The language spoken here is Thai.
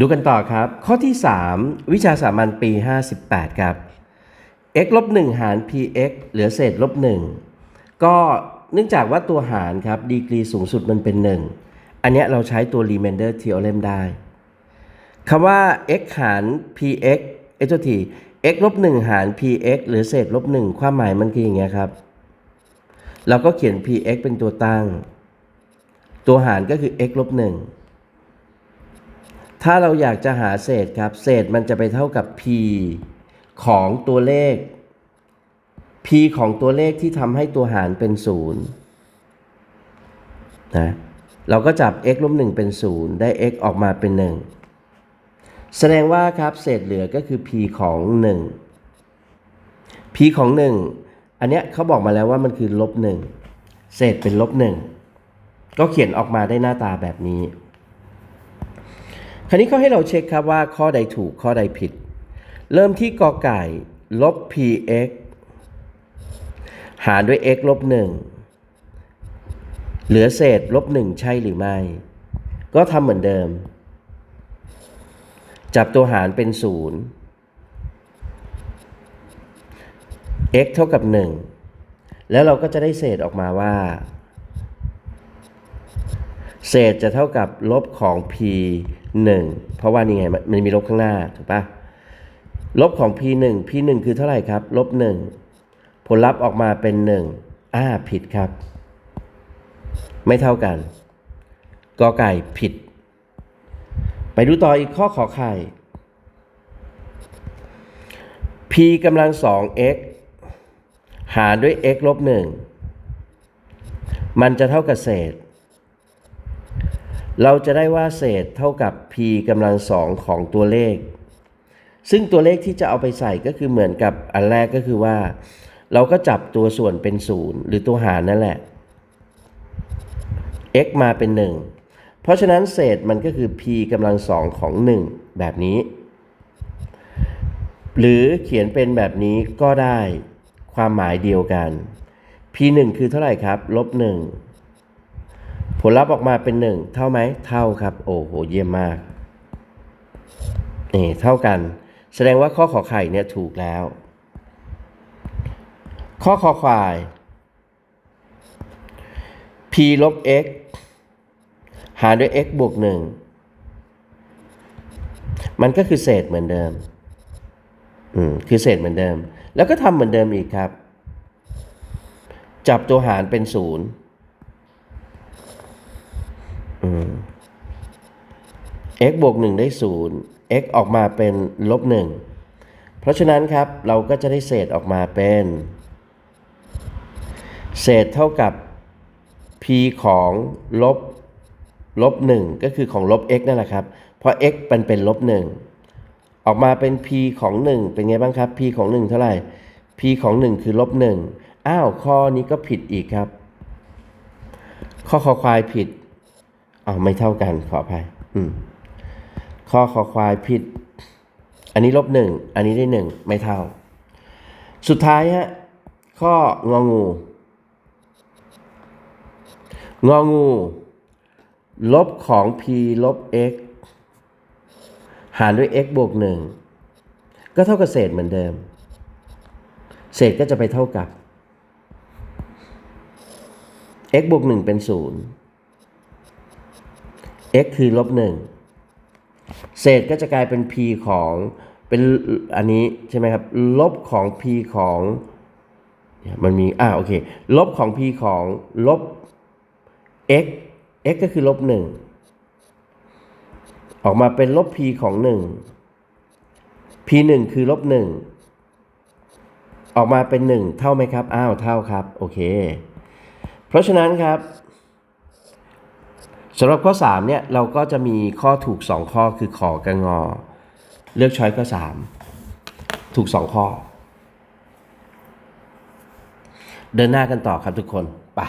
ดูกันต่อครับ ข้อที่ 3 วิชาสามัญปี 58 ครับ x ลบ1หาร px เหลือเศษลบ1ก็เนื่องจากว่าตัวหารครับ ดีกรีสูงสุดมันเป็น 1 อันนี้เราใช้ตัว remainder theorem ได้คำว่า x หาร px เอ้ยโทษที x ลบ1หาร px เหลือเศษลบ1ความหมายมันคืออย่างเงี้ยครับ เราก็เขียน px เป็นตัวตั้ง ตัวหารก็คือ x ลบ1 ถ้าเราอยากจะหาเศษครับ เศษมันจะไปเท่ากับ p ของตัวเลข p ของตัวเลขที่ทำให้ตัวหารเป็นศูนย์นะเราก็จับ x ลบ1เป็น0ได้ x ออกมาเป็น1แสดงว่าครับเศษเหลือก็คือ p ของ1 p ของ1อันเนี้ยเขาบอกมาแล้วว่ามันคือลบ1เศษเป็นลบ1ก็เขียนออกมาได้หน้าตาแบบนี้ คราวนี้เขาให้เราเช็คครับว่าข้อใดถูกข้อใดผิด เริ่มที่กอไก่ลบ px หารด้วย x ลบ1เหลือเศษลบ1ใช่หรือไม่ ก็ทำเหมือนเดิม จับตัวหารเป็น 0 x เท่ากับ 1 แล้วเราก็จะได้เศษออกมาว่า เศษจะเท่ากับลบของ p 1เพราะว่านี่ไงมันมีลบข้างหน้าถูกปะลบของ p 1 p 1คือเท่าไหร่ครับ ลบ 1 ผลลัพธ์ออกมาเป็น 1 อ่าผิดครับ ไม่เท่ากันกอไก่ผิด ไปดูต่ออีกข้อขอไข่ p กำลัง 2x หารด้วย x ลบ 1 มันจะเท่ากับเศษ เราจะได้ว่าเศษเท่ากับ p กำลังสองของตัวเลข ซึ่งตัวเลขที่จะเอาไปใส่ก็คือเหมือนกับอันแรกก็คือว่า เราก็จับตัวส่วนเป็นศูนย์หรือตัวหารนั่นแหละ x มาเป็น 1 เพราะฉะนั้นเศษมันก็คือ p กำลังสองของ 1 แบบนี้ หรือเขียนเป็นแบบนี้ก็ได้ความหมายเดียวกัน p 1คือเท่าไหร่ครับ ลบ1 ผลลัพธ์ออกมาเป็น 1 เท่าไหมเท่าครับ โอ้โห เยี่ยมมากนี่เท่ากัน แสดงว่าข้อขอไข่เนี่ยถูกแล้ว ข้อคอควาย p ลบ x หารด้วย x บวก 1 มันก็คือเศษเหมือนเดิม อืม คือเศษเหมือนเดิม แล้วก็ทำเหมือนเดิมอีกครับ จับตัวหารเป็นศูนย์ x บวก 1 ได้ 0 x ออกมาเป็นลบ 1 เพราะฉะนั้นครับเราก็จะได้เศษออกมาเป็น เศษเท่ากับ p ของลบลบ 1 ก็คือของลบ x นั่นแหละครับ เพราะ x มันเป็นลบ 1 ออกมาเป็น p ของ 1 เป็นไงบ้างครับ p ของ 1 เท่าไหร่ p ของ 1 คือลบ 1 อ้าว ข้อนี้ก็ผิดอีกครับ ข้อคอควายผิด อ้าไม่เท่ากันขออภัยอืมข้อคอควายผิด อันนี้ลบหนึ่งอันนี้ได้หนึ่งไม่เท่า สุดท้ายฮะข้ององูงองู ลบของ p ลบ x หารด้วย x บวกหนึ่งก็เท่ากับเศษเหมือนเดิม เศษก็จะไปเท่ากับ x บวกหนึ่งเป็นศูนย์ x คือลบหนึ่งเศษก็จะกลายเป็น p ของเป็นอันนี้ใช่ไหมครับ ลบของ p ของมันมีอ่าโอเค ลบของ p ของลบ x x ก็คือลบหนึ่งออกมาเป็นลบ p ของหนึ่ง p หนึ่งคือลบหนึ่งออกมาเป็นหนึ่งเท่าไหมครับ อ้าว เท่าครับ โอเค เพราะฉะนั้นครับ สำหรับข้อ3เนี่ยเราก็จะมีข้อถูก 2 ข้อคือขอกับงอ เลือกช้อยข้อ 3 ถูก 2 ข้อ เดินหน้ากันต่อครับทุกคนไป